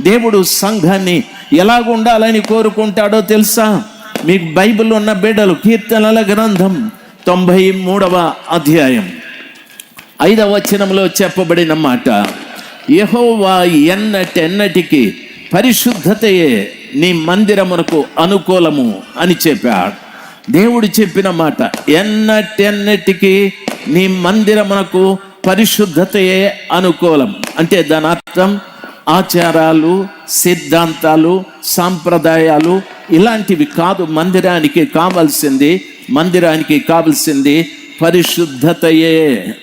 దేవుడు సంఘాన్ని ఎలాగ ఉండాలని కోరుకుంటాడో తెలుసా? మీకు బైబిల్ ఉన్న బిడ్డలు కీర్తనల గ్రంథం తొంభై మూడవ అధ్యాయం. ఐదవ వచనంలో చెప్పబడిన మాట యహోవా ఎన్నటెన్నటికి పరిశుద్ధతయే నీ మందిరమునకు అనుకూలము అని చెప్పాడు. దేవుడు చెప్పిన మాట ఎన్నటెన్నటికి నీ మందిరమునకు పరిశుద్ధతయే అనుకూలం. అంటే దాని అర్థం ఆచారాలు సిద్ధాంతాలు సాంప్రదాయాలు ఇలాంటివి కాదు. మందిరానికి కావాల్సింది మందిరానికి కావాల్సింది పరిశుద్ధతయే.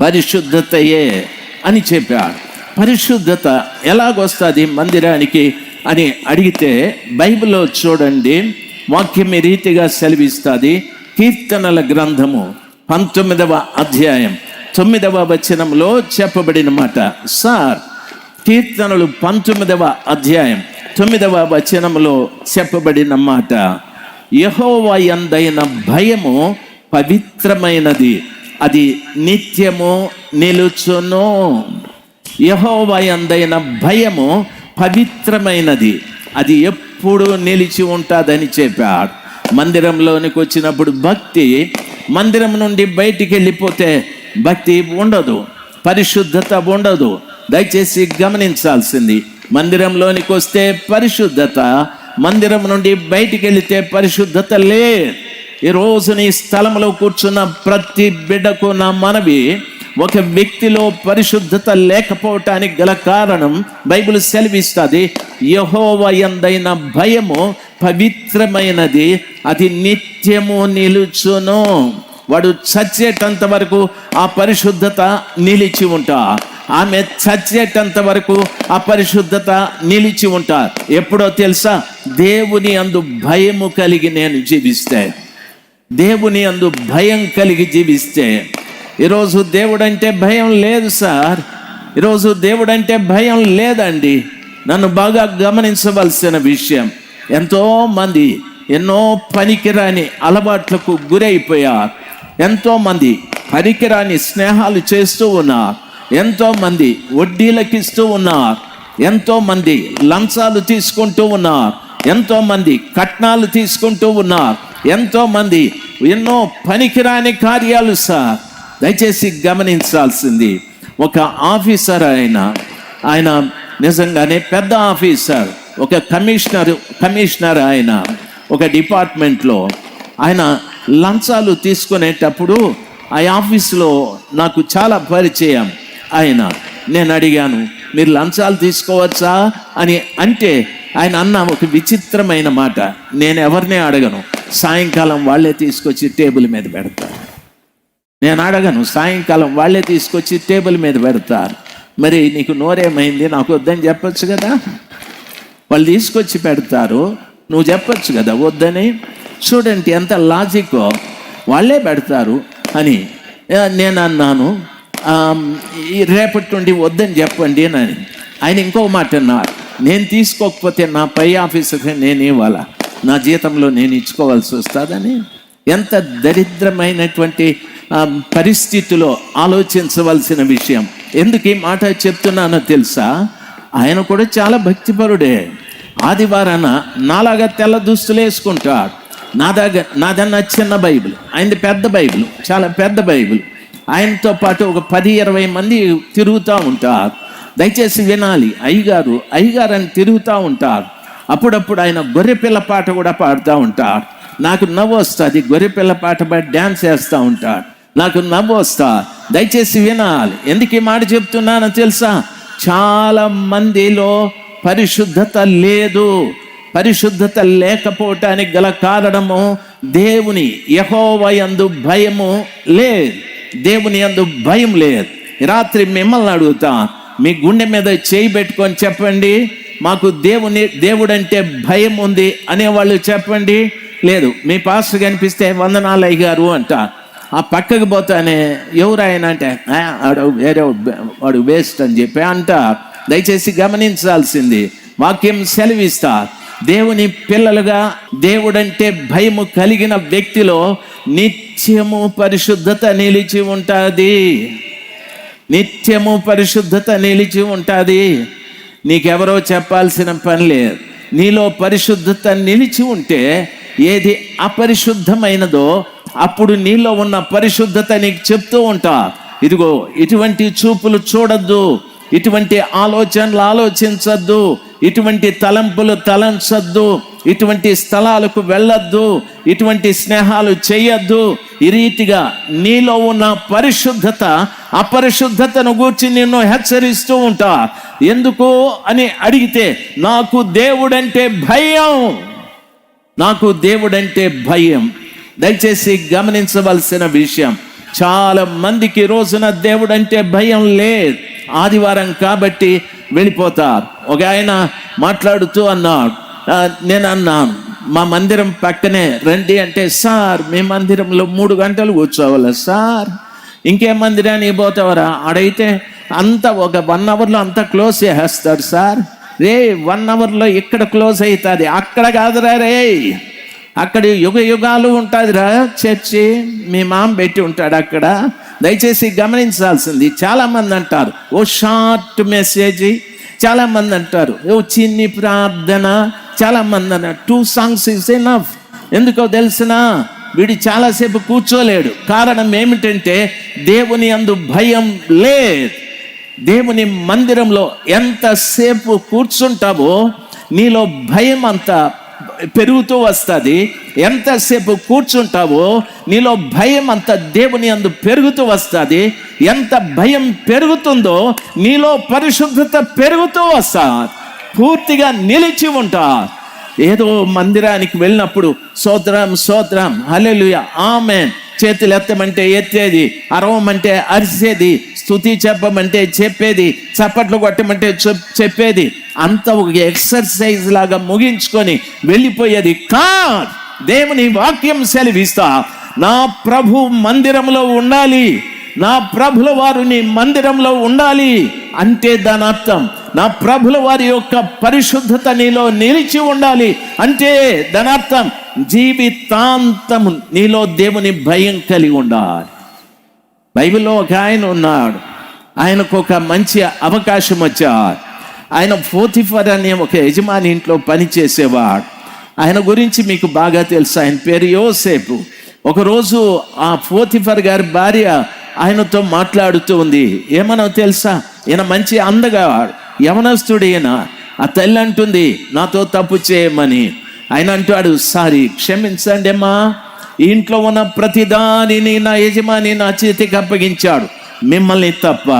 పరిశుద్ధతయే అని చెప్పాడు. పరిశుద్ధత ఎలాగొస్తుంది మందిరానికి అని అడిగితే బైబిల్లో చూడండి వాక్యం రీతిగా సెలవిస్తుంది. కీర్తనల గ్రంథము పంతొమ్మిదవ అధ్యాయం తొమ్మిదవ వచనంలో చెప్పబడిన మాట సార్ కీర్తనలు పంతొమ్మిదవ అధ్యాయం తొమ్మిదవ వచనంలో చెప్పబడిన మాట యహోవయందైన భయము పవిత్రమైనది అది నిత్యము నిలుచును. యహోవయందైన భయము పవిత్రమైనది అది ఎప్పుడు నిలిచి ఉంటుందని చెప్పాడు. మందిరంలోనికి వచ్చినప్పుడు భక్తి మందిరం నుండి బయటికి వెళ్ళిపోతే భక్తి ఉండదు పరిశుద్ధత ఉండదు. దయచేసి గమనించాల్సింది మందిరంలోనికి వస్తే పరిశుద్ధత మందిరం నుండి బయటికి వెళితే పరిశుద్ధత లే. ఈరోజు నీ స్థలంలో కూర్చున్న ప్రతి బిడ్డకు నా మనవి ఒక వ్యక్తిలో పరిశుద్ధత లేకపోవటానికి గల కారణం బైబిల్ సెలవిస్తుంది యహోవయందైన భయము పవిత్రమైనది అది నిత్యము నిలుచును. వాడు చచ్చేటంత వరకు ఆ పరిశుద్ధత నిలిచి ఉంటా. ఆమె చచ్చేటంత వరకు అపరిశుద్ధత నిలిచి ఉంటారు. ఎప్పుడో తెలుసా? దేవుని అందు భయము కలిగి నేను జీవిస్తే. దేవుని అందు భయం కలిగి జీవిస్తే. ఈరోజు దేవుడంటే భయం లేదు సార్. ఈరోజు దేవుడంటే భయం లేదండి. నన్ను బాగా గమనించవలసిన విషయం. ఎంతోమంది ఎన్నో పనికిరాని అలవాట్లకు గురైపోయారు. ఎంతోమంది పనికిరాని స్నేహాలు చేస్తూ ఉన్నారు. ఎంతోమంది వడ్డీలకిస్తూ ఉన్నారు. ఎంతోమంది లంచాలు తీసుకుంటూ ఉన్నారు. ఎంతోమంది కట్నాలు తీసుకుంటూ ఉన్నారు. ఎంతోమంది ఎన్నో పనికిరాని కార్యాలు సార్. దయచేసి గమనించాల్సింది ఒక ఆఫీసర్ ఆయన ఆయన నిజంగానే పెద్ద ఆఫీసర్ ఒక కమిషనర్ కమిషనర్ ఆయన ఒక డిపార్ట్మెంట్లో. ఆయన లంచాలు తీసుకునేటప్పుడు ఆ ఆఫీసులో నాకు చాలా పరిచయం. ఆయన నేను అడిగాను మీరు లంచాలు తీసుకోవచ్చా? అని అంటే ఆయన అన్న ఒక విచిత్రమైన మాట నేను ఎవరిని అడగను సాయంకాలం వాళ్ళే తీసుకొచ్చి టేబుల్ మీద పెడతారు. నేను అడగను సాయంకాలం వాళ్ళే తీసుకొచ్చి టేబుల్ మీద పెడతారు. మరి నీకు నోరేమైంది? నాకు వద్దని చెప్పచ్చు కదా? వాళ్ళు తీసుకొచ్చి పెడతారు నువ్వు చెప్పచ్చు కదా వద్దని? చూడండి ఎంత లాజికో వాళ్ళే పెడతారు. అని నేను అన్నాను రేపటి నుండి వద్దని చెప్పండి అని ఆయన ఇంకో మాట అన్నారు. నేను తీసుకోకపోతే నా పై ఆఫీసర్కి నేను ఇవ్వాలా? నా జీతంలో నేను ఇచ్చుకోవాల్సి వస్తుందని? ఎంత దరిద్రమైనటువంటి పరిస్థితిలో ఆలోచించవలసిన విషయం. ఎందుకు ఈ మాట చెప్తున్నానో తెలుసా? ఆయన కూడా చాలా భక్తిపరుడే. ఆదివారాన నాలాగా తెల్ల దుస్తులు వేసుకుంటాడు. నా దగ్గర నాదన్న చిన్న బైబిల్. ఆయనది పెద్ద బైబిల్. చాలా పెద్ద బైబిల్. ఆయనతో పాటు ఒక పది ఇరవై మంది తిరుగుతూ ఉంటారు. దయచేసి వినాలి అయ్యగారు అయ్యగారు అని తిరుగుతూ ఉంటారు. అప్పుడప్పుడు ఆయన గొర్రెపిల్ల పాట కూడా పాడుతూ ఉంటాడు నాకు నవ్వు వస్తుంది గొర్రెపిల్ల పాట పాడి డ్యాన్స్ వేస్తూ ఉంటాడు నాకు నవ్వు వస్తా. దయచేసి వినాలి. ఎందుకు ఈ మాట చెప్తున్నానో తెలుసా? చాలా మందిలో పరిశుద్ధత లేదు. పరిశుద్ధత లేకపోవటానికి గల కారణము దేవుని యహోవయందు భయము లేదు. దేవుని యందు భయం లేదు. రాత్రి మిమ్మల్ని అడుగుతా మీ గుండె మీద చేయి పెట్టుకొని చెప్పండి మాకు దేవుని దేవుడంటే భయం ఉంది అనేవాళ్ళు చెప్పండి. లేదు మీ పాస్టర్ కనిపిస్తే వందనాలు అయ్యారు అంట. ఆ పక్కకు పోతానే ఎవరు ఆయన అంటే ఆడు వేరే వాడు వేస్ట్ అని చెప్పి అంట. దయచేసి గమనించాల్సింది వాక్యం సెలవిస్తా. దేవుని పిల్లలుగా దేవుడంటే భయము కలిగిన వ్యక్తిలో నిత్యము పరిశుద్ధత నిలిచి ఉంటుంది. నిత్యము పరిశుద్ధత నిలిచి ఉంటుంది. నీకెవరో చెప్పాల్సిన పని లేదు. నీలో పరిశుద్ధత నిలిచి ఉంటే ఏది అపరిశుద్ధమైనదో అప్పుడు నీలో ఉన్న పరిశుద్ధత నీకు చెప్తూ ఉంటా. ఇదిగో ఇటువంటి చూపులు చూడొద్దు. ఇటువంటి ఆలోచనలు ఆలోచించద్దు. ఇటువంటి తలంపులు తలంచద్దు ఇటువంటి స్థలాలకు వెళ్ళొద్దు ఇటువంటి స్నేహాలు చేయొద్దు. ఈ రీతిగా నీలో ఉన్న పరిశుద్ధత అపరిశుద్ధతను గూర్చి నిన్ను హెచ్చరిస్తూ ఉంటా. ఎందుకు అని అడిగితే నాకు దేవుడంటే భయం. నాకు దేవుడంటే భయం. దయచేసి గమనించవలసిన విషయం చాలా మందికి రోజున దేవుడంటే భయం లేదు. ఆదివారం కాబట్టి వెళ్ళిపోతారు. ఒక ఆయన మాట్లాడుతూ అన్నాడు నేను అన్నాను మా మందిరం పక్కనే రండి అంటే సార్ మీ మందిరంలో మూడు గంటలు కూర్చోవాలా సార్? ఇంకే మందిరానికి పోతావరా? ఆడైతే అంత ఒక వన్ అవర్లో అంతా క్లోజ్ చేసేస్తాడు సార్. రే వన్ అవర్లో ఇక్కడ క్లోజ్ అవుతుంది అక్కడ కాదురా రే. అక్కడ యుగ యుగాలు ఉంటుందిరా చర్చి. మీ మామ పెట్టి ఉంటాడు అక్కడ. దయచేసి గమనించాల్సింది చాలా మంది అంటారు ఓ షార్ట్ మెసేజ్ చాలా మంది అంటారు ఓ చిన్ని ప్రార్థన. చాలా మంది అన్నారు టూ సాంగ్స్ ఇస్ ఎనఫ్ ఎందుకో తెలిసిన? వీడు చాలాసేపు కూర్చోలేడు. కారణం ఏమిటంటే దేవుని అందు భయం లేదు. దేవుని మందిరంలో ఎంతసేపు కూర్చుంటావో నీలో భయం అంతా పెరుగుతూ వస్తుంది. ఎంతసేపు కూర్చుంటావో నీలో భయం అంత దేవుని అందు పెరుగుతూ వస్తుంది. ఎంత భయం పెరుగుతుందో నీలో పరిశుద్ధత పెరుగుతూ వస్తా పూర్తిగా నిలిచి ఉంటా ఏదో మందిరానికి వెళ్ళినప్పుడు సోదరం సోదరం హలెలుయ ఆమెన్. చేతులు ఎత్తమంటే ఎత్తేది అరవమంటే అరిసేది స్థుతి చెప్పమంటే చెప్పేది చప్పట్లు కొట్టమంటే చెప్- చెప్పేది. అంత ఒక ఎక్సర్సైజ్ లాగా ముగించుకొని వెళ్ళిపోయేది కా దేవుని వాక్యం సెలవిస్తా. నా ప్రభు మందిరంలో ఉండాలి. నా ప్రభుల వారు నీ మందిరంలో ఉండాలి అంటే దాని అర్థం. నా ప్రభుల వారి యొక్క పరిశుద్ధత నీలో నిలిచి ఉండాలి అంటే దాని అర్థం. జీవితాంతం నీలో దేవుని భయం కలిగి ఉండాలి. బైబిల్లో ఒక ఆయన ఉన్నాడు. ఆయనకు ఒక మంచి అవకాశం వచ్చాడు ఆయన ఫోతిఫర్ అనే ఒక యజమాని ఇంట్లో పనిచేసేవాడు ఆయన గురించి మీకు బాగా తెలుసు. ఆయన పేరు యోసేపు. ఒకరోజు ఆ ఫోతిఫర్ గారి భార్య ఆయనతో మాట్లాడుతూ ఉంది. ఏమనో తెలుసా? ఈయన మంచి అందగాడు యవనస్తుడు ఈయన. ఆ తల్లి అంటుంది నాతో తప్పు చేయమని. ఆయన అంటాడు సారీ క్షమించండి అమ్మా. ఇంట్లో ఉన్న ప్రతిదానిని నా యజమాని నా చేతికి అప్పగించాడు. మిమ్మల్ని తప్ప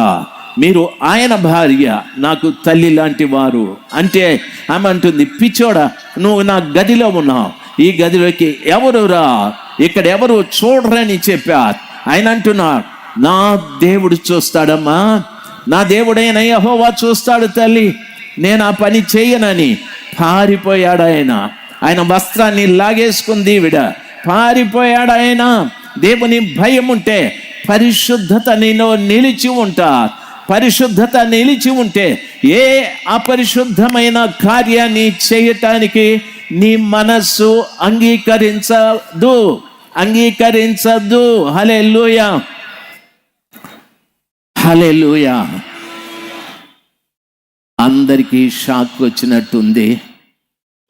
మీరు ఆయన భార్య నాకు తల్లి లాంటి వారు. అంటే ఆమె అంటుంది పిచ్చోడా నువ్వు నా గదిలో ఉన్నావు. ఈ గదిలోకి ఎవరు రా? ఇక్కడ ఎవరు చూడరని చెప్పారు ఆయన అంటున్నాడు నా దేవుడు చూస్తాడమ్మా. నా దేవుడైన యహోవా చూస్తాడు తల్లి. నేను ఆ పని చేయనని పారిపోయాడు ఆయన. ఆయన వస్త్రాన్ని లాగేసుకుంది విడ పారిపోయాడు ఆయన దేవుని భయం ఉంటే పరిశుద్ధత నీలో నిలిచి ఉంటా. పరిశుద్ధత నిలిచి ఉంటే ఏ అపరిశుద్ధమైన కార్యాన్ని చేయటానికి నీ మనస్సు అంగీకరించదు. అంగీకరించద్దు హలే లూయా హలే అందరికీ షాక్ వచ్చినట్టుంది.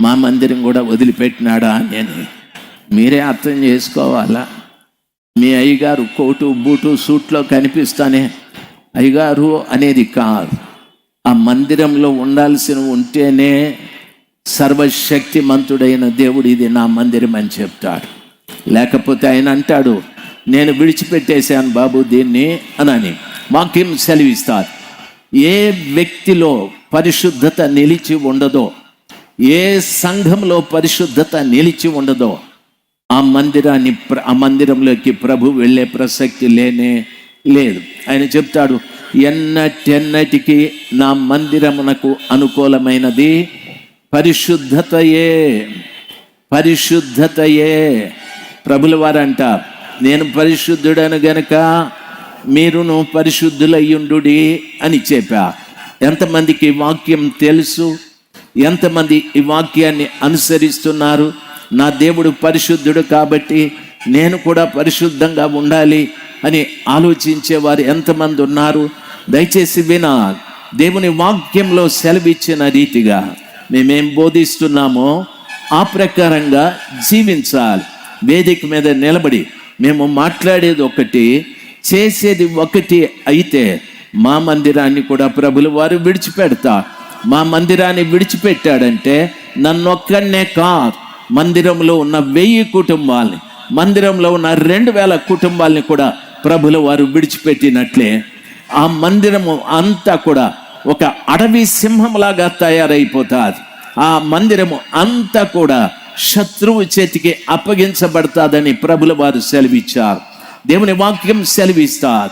మా మందిరం కూడా వదిలిపెట్టినాడా నేను మీరే అర్థం చేసుకోవాలా? మీ అయ్యగారు కోటు బూటు సూట్లో కనిపిస్తానే అయ్యగారు అనేది కాదు. ఆ మందిరంలో ఉండాల్సిన ఉంటేనే సర్వశక్తిమంతుడైన దేవుడు ఇది నా మందిరం అని చెప్తాడు. లేకపోతే ఆయన అంటాడు నేను విడిచిపెట్టేశాను బాబు దీన్ని అనని వాక్యం సెలవిస్తారు. ఏ వ్యక్తిలో పరిశుద్ధత నిలిచి ఉండదో ఏ సంఘంలో పరిశుద్ధత నిలిచి ఉండదో ఆ మందిరాన్ని ప్ర- ఆ మందిరంలోకి ప్రభు వెళ్ళే ప్రసక్తి లేనే లేదు. ఆయన చెప్తాడు ఎన్నటెన్నటికి నా మందిరమునకు అనుకూలమైనది? పరిశుద్ధతయే పరిశుద్ధతయే. ప్రభుల వారంట నేను పరిశుద్ధుడను గనక మీరును పరిశుద్ధులయ్యుండు అని చెప్పా. ఎంతమందికి వాక్యం తెలుసు? ఎంతమంది ఈ వాక్యాన్ని అనుసరిస్తున్నారు? నా దేవుడు పరిశుద్ధుడు కాబట్టి నేను కూడా పరిశుద్ధంగా ఉండాలి అని ఆలోచించేవారు ఎంతమంది ఉన్నారు? దయచేసి వినా దేవుని వాక్యంలో సెలవిచ్చిన రీతిగా మేమేం బోధిస్తున్నామో ఆ ప్రకారంగా జీవించాలి. వేదిక మీద నిలబడి మేము మాట్లాడేది ఒకటి చేసేది ఒకటి అయితే మా మందిరాన్ని కూడా ప్రభులు వారు విడిచిపెడతా మా మందిరాన్ని విడిచిపెట్టాడంటే నన్నొక్కడనే కాదు. మందిరంలో ఉన్న వెయ్యి కుటుంబాలని మందిరంలో ఉన్న రెండు వేల కుటుంబాలని కూడా ప్రభులు వారు విడిచిపెట్టినట్లే ఆ మందిరము అంతా కూడా ఒక అడవి సింహంలాగా తయారైపోతుంది. ఆ మందిరము అంతా కూడా శత్రువు చేతికి అప్పగించబడతాదని ప్రభుల వారు సెలవిచ్చారు. దేవుని వాక్యం సెలవిస్తారు.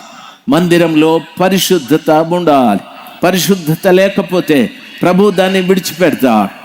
మందిరంలో పరిశుద్ధత ఉండాలి. పరిశుద్ధత లేకపోతే ప్రభు దాన్ని విడిచిపెడతాడు.